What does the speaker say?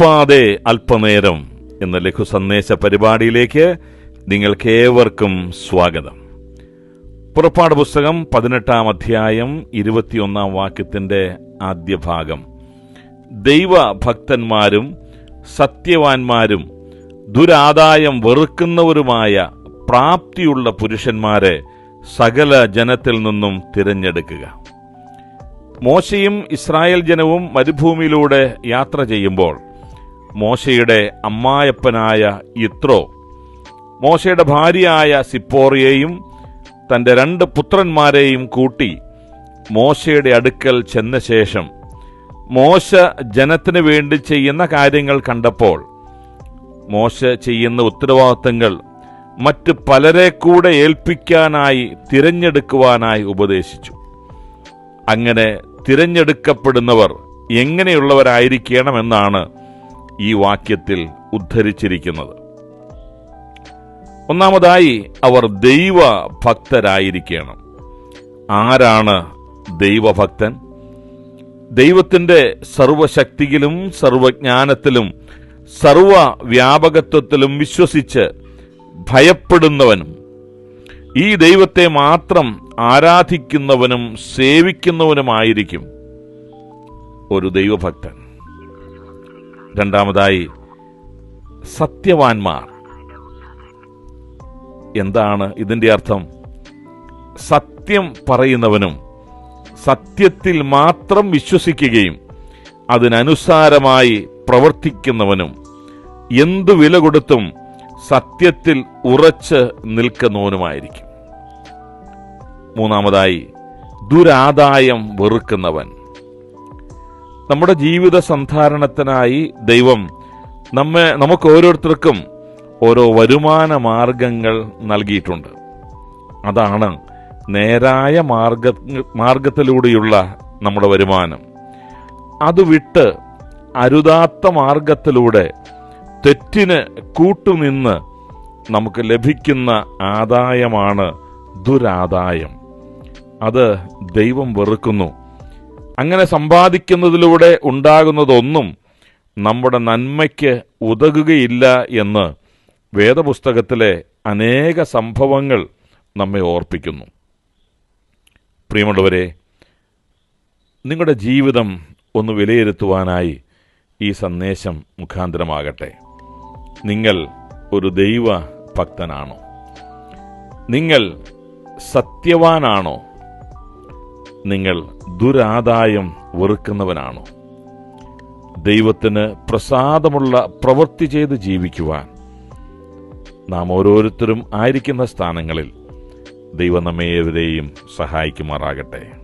നിൽപ്പാതെ അല്പനേരം എന്ന ലഘു സന്ദേശ പരിപാടിയിലേക്ക് നിങ്ങൾക്കേവർക്കും സ്വാഗതം. പുറപ്പാട് പുസ്തകം പതിനെട്ടാം അധ്യായം ഇരുപത്തിയൊന്നാം വാക്യത്തിന്റെ ആദ്യ ഭാഗം. ദൈവ ഭക്തന്മാരും സത്യവാന്മാരും ദുരാദായം വെറുക്കുന്നവരുമായ പ്രാപ്തിയുള്ള പുരുഷന്മാരെ സകല ജനത്തിൽ നിന്നും തിരഞ്ഞെടുക്കുക. മോശയും ഇസ്രായേൽ ജനവും മരുഭൂമിയിലൂടെ യാത്ര ചെയ്യുമ്പോൾ മോശയുടെ അമ്മായപ്പനായ ഇത്രോ മോശയുടെ ഭാര്യയായ സിപ്പോറിയെയും തന്റെ രണ്ട് പുത്രന്മാരെയും കൂട്ടി മോശയുടെ അടുക്കൽ ചെന്ന ശേഷം മോശ ജനത്തിന് വേണ്ടി ചെയ്യുന്ന കാര്യങ്ങൾ കണ്ടപ്പോൾ മോശ ചെയ്യുന്ന ഉത്തരവാദിത്തങ്ങൾ മറ്റ് പലരെ കൂടെ ഏൽപ്പിക്കാനായി തിരഞ്ഞെടുക്കുവാനായി ഉപദേശിച്ചു. അങ്ങനെ തിരഞ്ഞെടുക്കപ്പെടുന്നവർ എങ്ങനെയുള്ളവരായിരിക്കണമെന്നാണ് ഈ വാക്യത്തിൽ ഉദ്ധരിച്ചിരിക്കുന്നത്. ഒന്നാമതായി അവർ ദൈവ ഭക്തരായിരിക്കണം ആരാണ് ദൈവഭക്തൻ? ദൈവത്തിന്റെ സർവശക്തിയിലും സർവജ്ഞാനത്തിലും സർവ വ്യാപകത്വത്തിലും വിശ്വസിച്ച് ഭയപ്പെടുന്നവനും ഈ ദൈവത്തെ മാത്രം ആരാധിക്കുന്നവനും സേവിക്കുന്നവനുമായിരിക്കും ഒരു ദൈവഭക്തൻ. രണ്ടാമതായി സത്യവാൻമാർ. എന്താണ് ഇതിന്റെ അർത്ഥം? സത്യം പറയുന്നവനും സത്യത്തിൽ മാത്രം വിശ്വസിക്കുകയും അതിനനുസാരമായി പ്രവർത്തിക്കുന്നവനും എന്തു വില കൊടുത്തും സത്യത്തിൽ ഉറച്ച് നിൽക്കുന്നവനുമായിരിക്കും. മൂന്നാമതായി ദുരാദായം വെറുക്കുന്നവൻ. നമ്മുടെ ജീവിത സന്ധാരണത്തിനായി ദൈവം നമ്മെ നമുക്ക് ഓരോരുത്തർക്കും ഓരോ വരുമാന മാർഗങ്ങൾ നൽകിയിട്ടുണ്ട്. അതാണ് നേരായ മാർഗ മാർഗത്തിലൂടെയുള്ള നമ്മുടെ വരുമാനം. അത് വിട്ട് അരുതാത്ത മാർഗത്തിലൂടെ തെറ്റിന് കൂട്ടുനിന്ന് നമുക്ക് ലഭിക്കുന്ന ആദായമാണ് ദുരാദായം. അത് ദൈവം വെറുക്കുന്നു. അങ്ങനെ സമ്പാദിക്കുന്നതിലൂടെ ഉണ്ടാകുന്നതൊന്നും നമ്മുടെ നന്മയ്ക്ക് ഉതകുകയില്ല എന്ന് വേദപുസ്തകത്തിലെ അനേക സംഭവങ്ങൾ നമ്മെ ഓർപ്പിക്കുന്നു. പ്രിയമുള്ളവരെ നിങ്ങളുടെ ജീവിതം ഒന്ന് വിലയിരുത്തുവാനായി ഈ സന്ദേശം മുഖാന്തരമാകട്ടെ. നിങ്ങൾ ഒരു ദൈവ ഭക്തനാണോ നിങ്ങൾ സത്യവാനാണോ? നിങ്ങൾ ദുരാദായം വെറുക്കുന്നവനാണോ? ദൈവത്തിന് പ്രസാദമുള്ള പ്രവൃത്തി ചെയ്ത് ജീവിക്കുവാൻ നാം ഓരോരുത്തരും ആയിരിക്കുന്ന സ്ഥാനങ്ങളിൽ ദൈവം നമ്മെ ഏവരെയും സഹായിക്കുമാറാകട്ടെ.